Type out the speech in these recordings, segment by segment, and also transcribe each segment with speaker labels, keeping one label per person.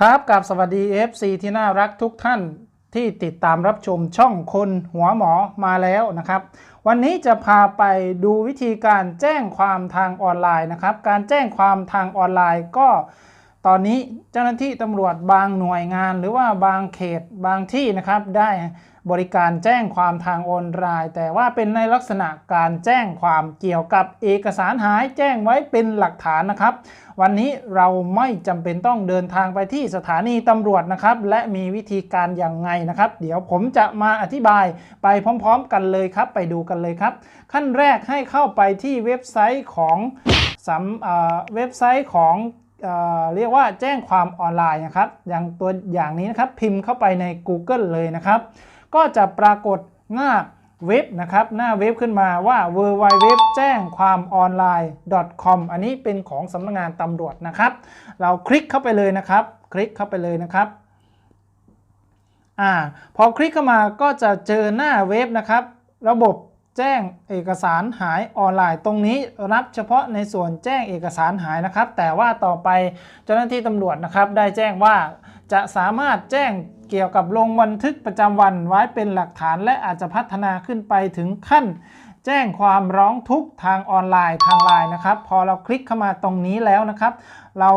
Speaker 1: ครับกับสวัสดี FC ที่น่ารักทุกท่านที่ติดตามรับชมช่องคนหัวหมอมาแล้วนะครับ วันนี้จะพาไปดูวิธีการแจ้งความทางออนไลน์นะครับ การแจ้งความทางออนไลน์ก็ ตอนนี้เจ้าหน้าที่ตำรวจบางหน่วยงาน หรือว่าบางเขตบางที่นะครับได้ บริการแจ้งความทางออนไลน์ แต่ว่าเป็นในลักษณะการแจ้งความเกี่ยวกับเอกสารหายแจ้งไว้เป็นหลักฐานนะครับ วันนี้เราไม่จำเป็นต้องเดินทางไปที่สถานีตำรวจนะครับ และมีวิธีการอย่างไงนะครับ เดี๋ยวผมจะมาอธิบายไปพร้อมๆ กันเลยครับ ไปดูกันเลยครับ ขั้นแรกให้เข้าไปที่เว็บไซต์ของสำเว็บไซต์ของเเรียกว่าแจ้งความออนไลน์นะครับ อย่างตัวอย่างนี้นะครับ พิมพ์เข้าไปใน Google เลยนะครับ ก็จะปรากฏหน้าเว็บนะครับ หน้าเว็บขึ้นมาว่า w w w แจ้งความออนไลน์ .com อันนี้เป็นของสำนักงานตำรวจนะครับ เราคลิกเข้าไปเลยนะครับ คลิกเข้าไปเลยนะครับอ่าพอคลิกเข้ามาก็จะเจอหน้าเว็บนะครับ ระบบแจ้งเอกสารหายออนไลน์ตรงนี้รับเฉพาะในส่วนแจ้งเอกสารหายนะครับ แต่ว่าต่อไปเจ้าหน้าที่ตำรวจนะครับ ได้แจ้งว่า จะสามารถแจ้งเกี่ยวกับลงบันทึกประจำวันไว้เป็นหลักฐานและอาจจะพัฒนาขึ้นไปถึงขั้น แจ้งความร้องทุกข์ทางออนไลน์ทางไลน์นะครับ พอเราคลิกเข้ามาตรงนี้แล้วนะครับ เรา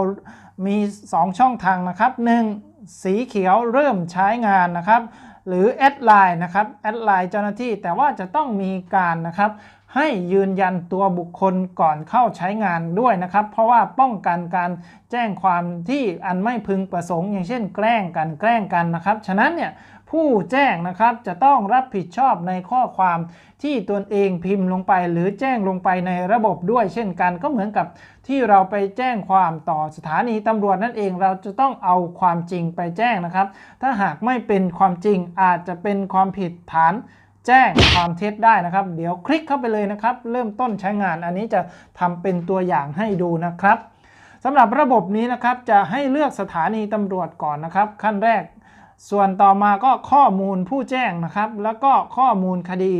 Speaker 1: มี 2 ช่องทางนะครับ 1. สีเขียวเริ่มใช้งานนะครับ หรือแอดไลน์นะครับแอดไลน์เจ้าหน้าที่แต่ว่าจะต้องมีการนะครับ ให้ยืนยันตัวบุคคลก่อนเข้าใช้งานด้วยนะครับ เพราะว่าป้องกันการแจ้งความที่อันไม่พึงประสงค์ อย่างเช่น แกล้งกันแกล้งกันนะครับ ฉะนั้นเนี่ยผู้แจ้งนะครับจะต้องรับผิดชอบในข้อความที่ตนเองพิมพ์ลงไป หรือแจ้งลงไปในระบบด้วย เช่นกันก็เหมือนกับที่เราไปแจ้งความต่อสถานีตำรวจนั่นเองเราจะต้องเอาความจริงไปแจ้งนะครับ ถ้าหากไม่เป็นความจริงอาจจะเป็นความผิดฐาน แจ้งความเท็จได้นะครับ เดี๋ยวคลิกเข้าไปเลยนะครับ เริ่มต้นใช้งานอันนี้จะทำเป็นตัวอย่างให้ดูนะครับสำหรับระบบนี้นะครับจะให้เลือกสถานีตำรวจก่อนนะครับ ขั้นแรก ส่วนต่อมาก็ข้อมูลผู้แจ้งนะครับ แล้วก็ข้อมูลคดี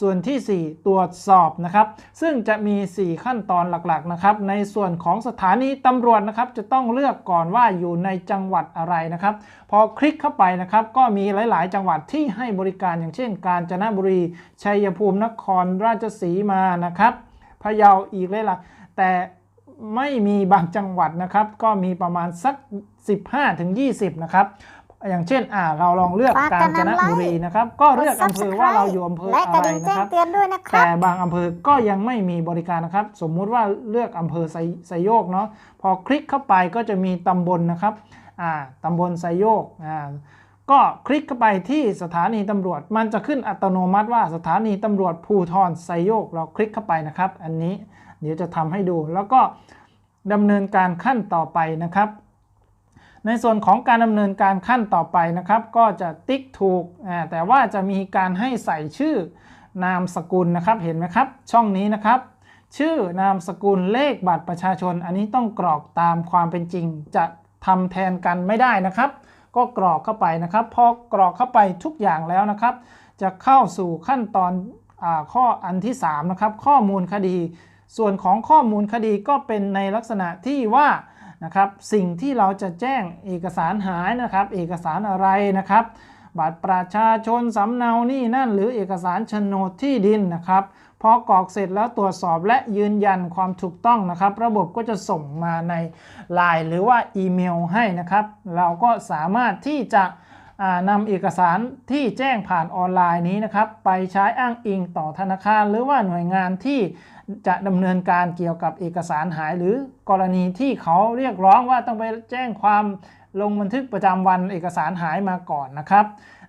Speaker 1: ส่วนที่ 4 ตรวจสอบนะครับ ซึ่งจะมี 4 ขั้นตอนหลักๆนะครับ ในส่วนของสถานีตำรวจนะครับจะต้องเลือกก่อนว่าอยู่ในจังหวัดอะไรนะครับ พอคลิกเข้าไปนะครับ ก็มีหลาย ๆ จังหวัดที่ให้บริการอย่างเช่น กาญจนบุรี ชัยภูมินครราชสีมานะครับพะเยาอีกหลายๆแต่ไม่มีบางจังหวัดนะครับ ก็มีประมาณสัก 15-20 นะครับ อย่างเช่นอ่าเราลองเลือก
Speaker 2: ฝาก
Speaker 1: กา
Speaker 2: กั
Speaker 1: ญ
Speaker 2: น
Speaker 1: จน
Speaker 2: นำไลค์
Speaker 1: บุรีนะครับ ก็เลือกอำเภอว่าเราอยู่อำเภอ
Speaker 2: และก
Speaker 1: อะ
Speaker 2: ระ
Speaker 1: ไร
Speaker 2: ดิ่ง
Speaker 1: นะ
Speaker 2: แจ้
Speaker 1: ค
Speaker 2: ง
Speaker 1: รับ
Speaker 2: เตือนด้วยนะครั
Speaker 1: แต่
Speaker 2: บ
Speaker 1: บางอำเภอก็ยังไม่มีบริการนะครับ สมมุติว่าเลือกอำเภอไซไซโยกเนาะพอคลิกเข้าไปก็จะมีตำบลนะครับอ่าตำบลไซโยกอ่าก็คลิกเข้าไปที่สถานีตำรวจ มันจะขึ้นอัตโนมัติว่าสถานีตำรวจภูทรไซโยก เราคลิกเข้าไปนะครับ อันนี้เดี๋ยวจะทำให้ดูแล้วก็ดำเนินการขั้นต่อไปนะครับ ในส่วนของการดำเนินการขั้นต่อไปนะครับ ก็จะติ๊กถูก แต่ว่าจะมีการให้ใส่ชื่อนามสกุลนะครับเห็นไหมครับ ช่องนี้นะครับ ชื่อนามสกุลเลขบัตรประชาชน อันนี้ต้องกรอกตามความเป็นจริง จะทำแทนกันไม่ได้นะครับ ก็กรอกเข้าไปนะครับ พอกรอกเข้าไปทุกอย่างแล้วนะครับ จะเข้าสู่ขั้นตอนอข้ออันที่3นะครับข้อมูลคดี ส่วนของข้อมูลคดีก็เป็นในลักษณะที่ว่า นะครับสิ่งที่เราจะแจ้งเอกสารหายนะครับ เอกสารอะไรนะครับ บัตรประชาชนสำเนานี่นั่น หรือเอกสารโฉนดที่ดินนะครับพอกรอกเสร็จแล้วตรวจสอบและยืนยันความถูกต้องนะครับ ระบบก็จะส่งมาในไลน์หรือว่าอีเมลให้นะครับ เราก็สามารถที่จะ นำเอกสารที่แจ้งผ่านออนไลน์นี้นะครับ ไปใช้อ้างอิงต่อธนาคาร หรือว่าหน่วยงานที่จะดำเนินการเกี่ยวกับเอกสารหาย หรือกรณีที่เขาเรียกร้องว่าต้องไปแจ้งความลงบันทึกประจำวันเอกสารหายมาก่อนนะครับ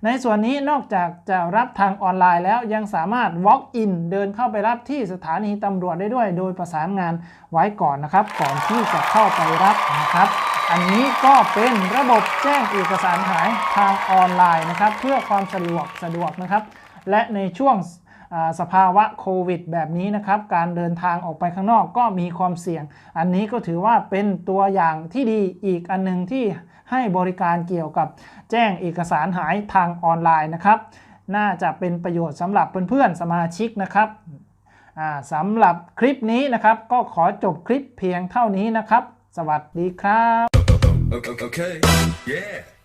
Speaker 1: ในส่วนนี้นอกจากจะรับทางออนไลน์แล้วยังสามารถ walk in เดินเข้าไปรับที่สถานีตำรวจได้ด้วย โดยประสานงานไว้ก่อนนะครับ ก่อนที่จะเข้าไปรับนะครับ อันนี้ก็เป็นระบบแจ้งเอกสารหายทางออนไลน์นะครับ เพื่อความสะดวกสะดวกนะครับ และในช่วงสภาวะโควิดแบบนี้นะครับ การเดินทางออกไปข้างนอกก็มีความเสี่ยง อันนี้ก็ถือว่าเป็นตัวอย่างที่ดีอีกอันหนึงที่ให้บริการเกี่ยวกับแจ้งเอกสารหายทางออนไลน์นะครับ น่าจะเป็นประโยชน์สำหรับเพื่อนๆสมาชิกนะครับสำหรับคลิปนี้นะครับ ก็ขอจบคลิปเพียงเท่านี้นะครับ สวัสดีครับ
Speaker 3: Okay, okay, yeah.